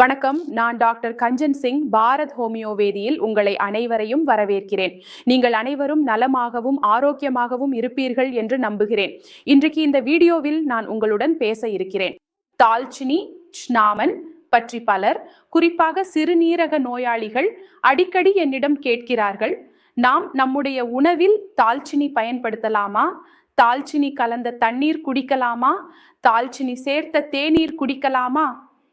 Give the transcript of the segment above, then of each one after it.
வணக்கம். நான் டாக்டர் கஞ்சன் சிங் பாரத் ஹோமியோவேதியில் உங்களை அனைவரையும் வரவேற்கிறேன். நீங்கள் அனைவரும் நலமாகவும் ஆரோக்கியமாகவும் இருப்பீர்கள் என்று நம்புகிறேன். இன்றைக்கு இந்த வீடியோவில் நான் உங்களுடன் பேச இருக்கிறேன். தால்ச்சினி ஸ்நாமன் பற்றி பலர் குறிப்பாக சிறுநீரக நோயாளிகள் அடிக்கடி என்னிடம் கேட்கிறார்கள் நாம் நம்முடைய உணவில் தால்ச்சினி பயன்படுத்தலாமா? தால்ச்சினி கலந்த தண்ணீர் குடிக்கலாமா? தால்ச்சினி சேர்த்த தேநீர் குடிக்கலாமா?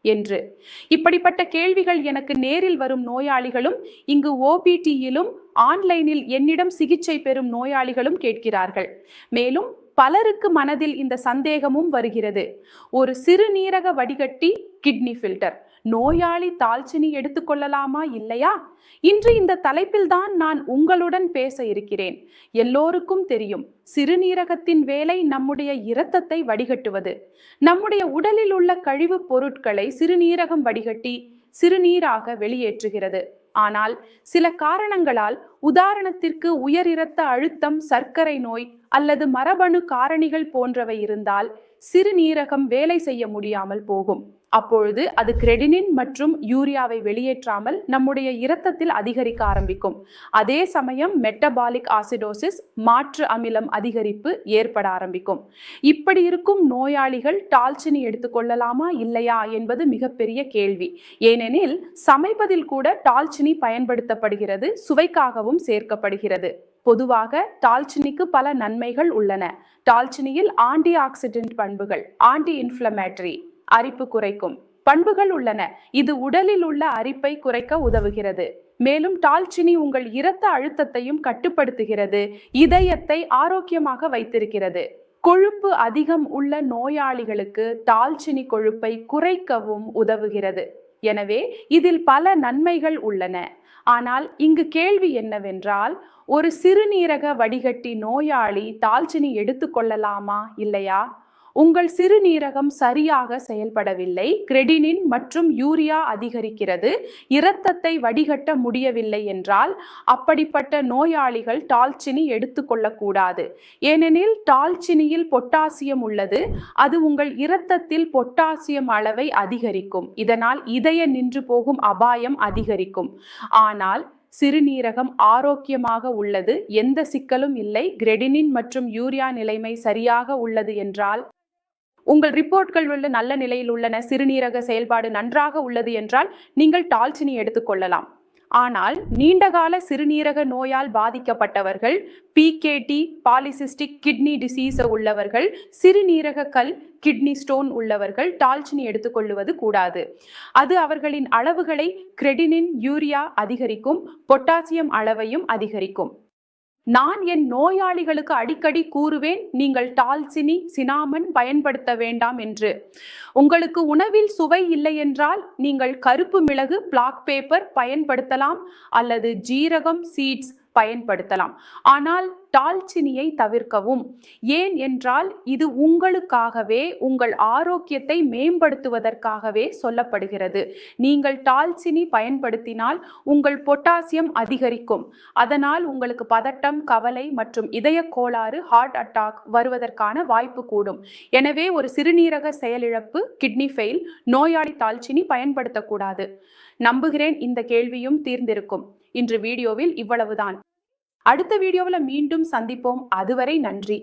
என்று. இப்படிப்பட்ட கேள்விகள் எனக்கு நேரில் வரும் நோயாளிகளும் இங்கு ஓபிடியிலும் ஆன்லைனில் என்னிடம் சிகிச்சை பெறும் நோயாளிகளும் கேட்கிறார்கள். மேலும் பலருக்கு மனதில் இந்த சந்தேகமும் வருகிறது. ஒரு சிறுநீரக வடிகட்டி கிட்னி ஃபில்டர். நோயாளி தால்ச்சினி எடுத்துக்கொள்ளலாமா இல்லையா? இன்று இந்த தலைப்பில் தான் நான் உங்களுடன் பேச இருக்கிறேன். எல்லோருக்கும் தெரியும் சிறுநீரகத்தின் வேலை நம்முடைய இரத்தத்தை வடிகட்டுவது. நம்முடைய உடலில் உள்ள கழிவுப் பொருட்களை சிறுநீரகம் வடிகட்டி சிறுநீராக வெளியேற்றுகிறது. ஆனால் சில காரணங்களால் உதாரணத்திற்கு உயர் இரத்த அழுத்தம் சர்க்கரை நோய் அல்லது மரபணு காரணிகள் போன்றவை இருந்தால் சிறுநீரகம் வேலை செய்ய முடியாமல் போகும். அப்பொழுது அது கிரெடினின் மற்றும் யூரியாவை வெளியேற்றாமல் நம்முடைய இரத்தத்தில் அதிகரிக்க ஆரம்பிக்கும். அதே சமயம் மெட்டபாலிக் ஆசிடோசிஸ் மாற்று அமிலம் அதிகரிப்பு ஏற்பட ஆரம்பிக்கும். இப்படி இருக்கும் நோயாளிகள் டால்ச்சினி எடுத்துக்கொள்ளலாமா இல்லையா என்பது மிகப்பெரிய கேள்வி. ஏனெனில் சமைப்பதில் கூட டால்ச்சினி பயன்படுத்தப்படுகிறது சுவைக்காகவும் சேர்க்கப்படுகிறது. பொதுவாக டால்ச்சினிக்கு பல நன்மைகள் உள்ளன. டால்ச்சினியில் ஆன்டி ஆக்சிடென்ட் பண்புகள் ஆன்டி இன்ஃப்ளமேட்டரி அரிப்பு குறைக்கும். பண்புகள் உள்ளன. இது உடலில் உள்ள அரிப்பை குறைக்க உதவுகிறது. மேலும் டால்ச்சினி உங்கள் இரத்த அழுத்தத்தையும் கட்டுப்படுத்துகிறது. இதயத்தை ஆரோக்கியமாக வைத்திருக்கிறது. கொழுப்பு அதிகம் உள்ள நோயாளிகளுக்கு டால்ச்சினி கொழுப்பை குறைக்கவும் உதவுகிறது. எனவே இதில் பல நன்மைகள் உள்ளன. ஆனால் இங்கு கேள்வி என்னவென்றால் ஒரு சிறுநீரக வடிகட்டி நோயாளி தால்ச்சினி எடுத்துக்கொள்ளலாமா இல்லையா? உங்கள் சிறுநீரகம் சரியாக செயல்படவில்லை. கிரெடினின் மற்றும் யூரியா அதிகரிக்கிறது. இரத்தத்தை வடிகட்ட முடியவில்லை என்றால் அப்படிப்பட்ட நோயாளிகள் டால்ச்சினி எடுத்துக்கொள்ளக்கூடாது ஏனெனில் டால்ச்சினியில் பொட்டாசியம் உள்ளது. அது உங்கள் இரத்தத்தில் பொட்டாசியம் அளவை அதிகரிக்கும். இதனால் இதய நின்று போகும் அபாயம் அதிகரிக்கும். ஆனால் சிறுநீரகம் ஆரோக்கியமாக உள்ளது. எந்த சிக்கலும் இல்லை. கிரெடினின் மற்றும் யூரியா நிலைமை சரியாக உள்ளது என்றால் உங்கள் ரிப்போர்ட்கள் உள்ள நல்ல நிலையில் உள்ளன சிறுநீரக செயல்பாடு நன்றாக உள்ளது என்றால் நீங்கள் டால்ச்சினி எடுத்துக்கொள்ளலாம் ஆனால் நீண்டகால சிறுநீரக நோயால் பாதிக்கப்பட்டவர்கள் பிகேடி பாலிசிஸ்டிக் கிட்னி டிசீஸ் உள்ளவர்கள் சிறுநீரக கல் கிட்னி ஸ்டோன் உள்ளவர்கள் டால்ச்சினி எடுத்துக்கொள்வது கூடாது. அது அவர்களின் அளவுகளை கிரெடினின் யூரியா அதிகரிக்கும் பொட்டாசியம் அளவையும் அதிகரிக்கும். நான் என் நோயாளிகளுக்கு அடிக்கடி கூறுவேன் நீங்கள் டால்சினி சினாமன் பயன்படுத்த வேண்டாம் என்று. உங்களுக்கு உணவில் சுவை இல்லை என்றால் நீங்கள் கருப்பு மிளகு பிளாக் பேப்பர் பயன்படுத்தலாம் அல்லது ஜீரகம் சீட்ஸ் பயன்படுத்தலாம். ஆனால் டால்ச்சினியை தவிர்க்கவும். ஏன் என்றால் இது உங்களுக்காகவே உங்கள் ஆரோக்கியத்தை மேம்படுத்துவதற்காகவே சொல்லப்படுகிறது. நீங்கள் டால்ச்சினி பயன்படுத்தினால் உங்கள் பொட்டாசியம் அதிகரிக்கும். அதனால் உங்களுக்கு பதட்டம் கவலை மற்றும் இதய கோளாறு ஹார்ட் அட்டாக் வருவதற்கான வாய்ப்பு கூடும். எனவே ஒரு சிறுநீரக செயலிழப்பு கிட்னி ஃபெயில் நோயாளி தால்ச்சினி பயன்படுத்தக்கூடாது. நம்புகிறேன் இந்த கேள்வியும் தீர்ந்திருக்கும். இன்று வீடியோவில் இவ்வளவுதான். அடுத்த வீடியோவில் மீண்டும் சந்திப்போம். அதுவரை நன்றி.